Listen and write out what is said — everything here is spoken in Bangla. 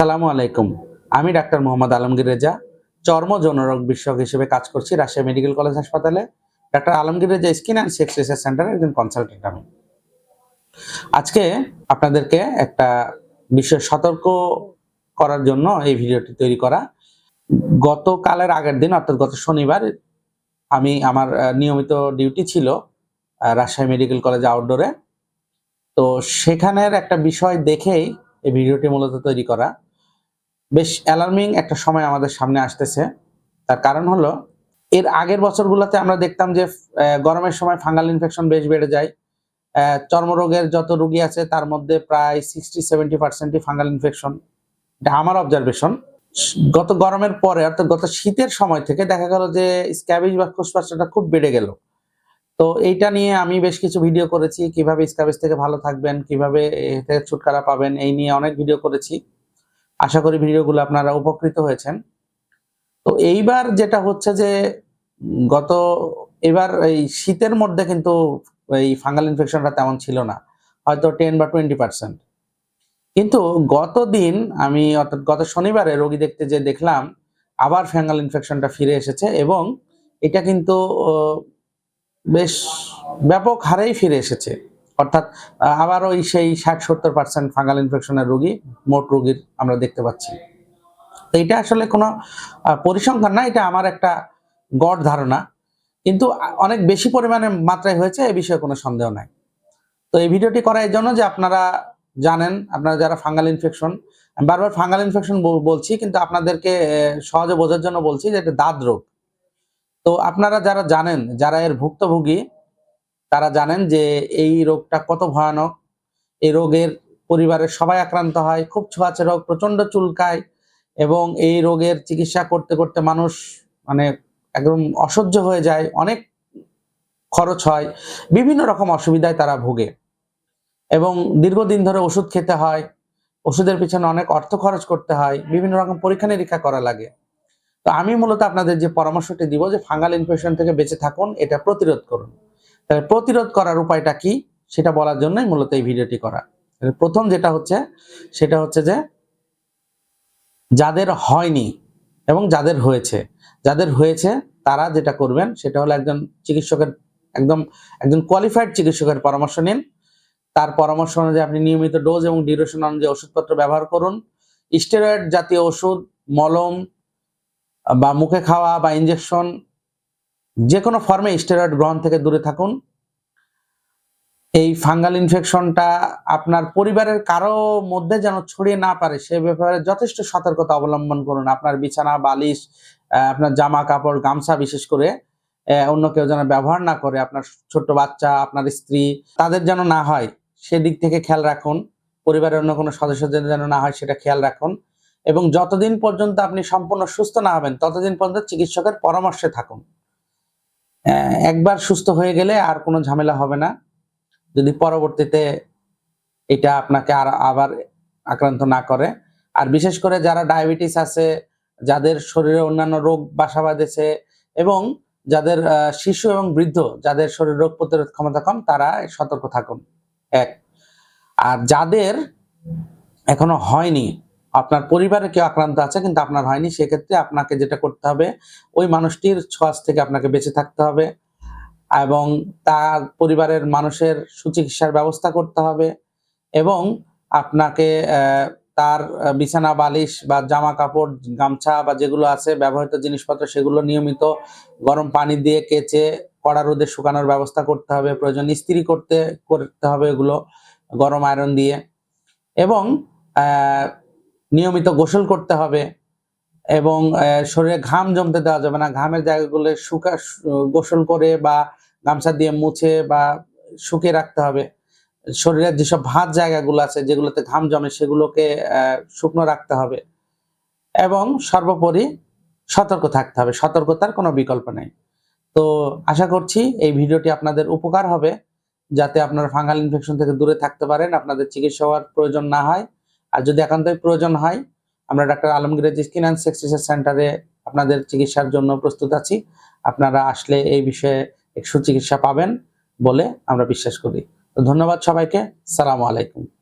আসসালামু আলাইকুম। আমি ডাক্তার মোহাম্মদ আলমগীর রেজা, চর্ম যৌনরোগ বিশেষজ্ঞ হিসেবে কাজ করছি রাজশাহী মেডিকেল কলেজ হাসপাতালে। Doctor Alamgir Reza, skin and sex research সেন্টারের একজন কনসালটেন্ট আমি। আজকে আপনাদেরকে একটা বিষয় সতর্ক করার জন্য এই ভিডিওটি তৈরি করা। গতকালের আগের দিন, অর্থাৎ গত শনিবার, আমি আমার নিয়মিত ডিউটি ছিল রাজশাহী মেডিকেল কলেজ আউটডোরে। তো সেখানের একটা বিষয় দেখেই এই ভিডিওটি মূলত তৈরি করা। বেশ অ্যালার্মিং একটা সময় আমাদের সামনে আসতেছে। তার কারণ হলো, এর আগের বছরগুলোতে আমরা দেখতাম যে গরমের সময় ফাঙ্গাল ইনফেকশন বেশ বেড়ে যায়। চর্মরোগের যত রুগী আছে, তার মধ্যে প্রায় সিক্সটি সেভেন্টি পার্সেন্টই ফাঙ্গাল ইনফেকশন এটা আমার অবজারভেশন গত গরমের পরে, অর্থাৎ গত শীতের সময় থেকে দেখা গেল যে স্ক্যাবিজ বা ফুসফাসটা খুব বেড়ে গেল। তো এইটা নিয়ে আমি বেশ কিছু ভিডিও করেছি, কীভাবে স্ক্যাবেজ থেকে ভালো থাকবেন, কীভাবে থেকে ছুটকারা পাবেন, এই নিয়ে অনেক ভিডিও করেছি। আশা করি ভিডিওগুলো আপনারা উপকৃত হয়েছেন। তো এইবার যেটা হচ্ছে যে, গত, এবার এই শীতের মধ্যে কিন্তু এই ফাঙ্গাল ইনফেকশনটা তেমন ছিল না, হয়তো টেন বা টোয়েন্টি পার্সেন্ট। কিন্তু গত দিন আমি অর্থাৎ গত শনিবারে রোগী দেখতে যে দেখলাম, আবার ফাঙ্গাল ইনফেকশনটা ফিরে এসেছে এবং এটা কিন্তু বেশ ব্যাপক হারেই ফিরে এসেছে। অর্থাৎ আবার ওই সেই ষাট সত্তর পার্সেন্ট ফাঙ্গাল ইনফেকশনের রোগী, মোট রোগীর আমরা দেখতে পাচ্ছি। তো এটা আসলে কোনো পরিসংখ্যান না, এটা আমার একটা গড় ধারণা। কিন্তু অনেক বেশি পরিমাণে মাত্রায় হয়েছে, এ বিষয়ে কোনো সন্দেহ নাই। তো এই ভিডিওটি করা এই জন্য যে আপনারা জানেন, আপনারা যারা ফাঙ্গাল ইনফেকশন বারবার ফাঙ্গাল ইনফেকশন বলছি, কিন্তু আপনাদেরকে সহজে বোঝার জন্য বলছি যে এটা দাঁত রোগ। তো আপনারা যারা জানেন, যারা এর ভুক্তভোগী তারা জানেন যে এই রোগটা কত ভয়ানক। এই রোগের পরিবারের সবাই আক্রান্ত হয়, খুব ছোঁয়াচে রোগ প্রচণ্ড চুলকায় এবং এই রোগের চিকিৎসা করতে করতে মানুষ মানে একদম অসহ্য হয়ে যায়, অনেক খরচ হয়, বিভিন্ন রকম অসুবিধায় তারা ভোগে এবং দীর্ঘদিন ধরে ওষুধ খেতে হয়, ওষুধের পিছনে অনেক অর্থ খরচ করতে হয়, বিভিন্ন রকম পরীক্ষা নিরীক্ষা করা লাগে। তো আমি মূলত আপনাদের যে পরামর্শটি দিব যে ফাঙ্গাল ইনফেকশন থেকে বেঁচে থাকুন, এটা প্রতিরোধ করুন। প্রতিরোধ করার উপায়টা কি? সেটা বলার জন্যই মূলত এই ভিডিওটি করা। প্রথম যেটা হচ্ছে, সেটা হচ্ছে যে যাদের হয়নি এবং যাদের হয়েছে যাদের হয়েছে তারা যেটা করবেন, সেটা হলো একজন চিকিৎসকের একদম, একজন কোয়ালিফাইড চিকিৎসকের পরামর্শ নিন। তার পরামর্শ অনুযায়ী আপনি নিয়মিত ডোজ এবং ডিউরেশন অনুযায়ী ওষুধপত্র ব্যবহার করুন। স্টেরয়েড জাতীয় ওষুধ, মলম বা মুখে খাওয়া বা ইনজেকশন যে কোনো ফর্মে স্টেরয়েড গ্রহণ থেকে দূরে থাকুন। এই ফাঙ্গাল ইনফেকশনটা আপনার পরিবারের কারও মধ্যে যেন ছড়িয়ে না পারে, সে ব্যাপারে যথেষ্ট সতর্কতা অবলম্বন করুন। আপনার বিছানা, বালিশ আপনার জামা কাপড় গামছা বিশেষ করে অন্য কেউ যেন ব্যবহার না করে, আপনার ছোট্ট বাচ্চা, আপনার স্ত্রী, তাদের যেন না হয়, সেদিক থেকে খেয়াল রাখুন। পরিবারের অন্য কোনো সদস্যদের যেন না হয়, সেটা খেয়াল রাখুন। এবং যতদিন পর্যন্ত আপনি সম্পূর্ণ সুস্থ না হবেন, ততদিন পর্যন্ত চিকিৎসকের পরামর্শে থাকুন। একবার সুস্থ হয়ে গেলে আর কোনো ঝামেলা হবে না। যদি পরবর্তীতে এটা আপনাকে আর আবার আক্রান্ত না করে। আর বিশেষ করে যারা ডায়াবেটিস আছে, যাদের শরীরে অন্যান্য রোগ বাসা বাঁধেছে এবং যাদের শিশু এবং বৃদ্ধ, যাদের শরীর রোগ প্রতিরোধ ক্ষমতা কম, তারা সতর্ক থাকুন। এক। আর যাদের এখনও হয়নি আপনার পরিবারে কেউ আক্রান্ত আছে কিন্তু আপনার হয়নি, সেক্ষেত্রে আপনাকে যেটা করতে হবে, ওই মানুষটির ছোঁয়াচ থেকে আপনাকে বেঁচে থাকতে হবে এবং তার পরিবারের মানুষের সুচিকিৎসার ব্যবস্থা করতে হবে এবং আপনাকে তার বিছানা, বালিশ বা জামা কাপড় গামছা বা যেগুলো আছে, ব্যবহৃত জিনিসপত্র সেগুলো নিয়মিত গরম পানি দিয়ে কেচে কড়া রোদে শুকানোর ব্যবস্থা করতে হবে, প্রয়োজন ইস্ত্রি করতে করতে হবে এগুলো, গরম আয়রন দিয়ে এবং নিয়মিত গোসল করতে হবে এবং শরীরে ঘাম জমতে দেওয়া যাবে না। ঘামের জায়গাগুলো শুকা গোসল করে বা গামছা দিয়ে মুছে বা শুকিয়ে রাখতে হবে। শরীরের যেসব ভাত জায়গাগুলো আছে, যেগুলোতে ঘাম জমে সেগুলোকে শুকনো রাখতে হবে এবং সর্বোপরি সতর্ক থাকতে হবে। সতর্কতার কোনো বিকল্প নেই। তো আশা করছি এই ভিডিওটি আপনাদের উপকার হবে। যাতে আপনারা ফাঙ্গাল ইনফেকশন থেকে দূরে থাকতে পারেন, আপনাদের চিকিৎসা হওয়ার প্রয়োজন না হয়। আর যদি একান্তই প্রয়োজন হয়, আমরা doctor Alamgir skin and sex research সেন্টারে আপনাদের চিকিৎসার জন্য প্রস্তুত আছি। আপনারা আসলে এই বিষয়ে সুচিকিৎসা পাবেন বলে আমরা বিশ্বাস করি। তো ধন্যবাদ সবাইকে। সালামু আলাইকুম।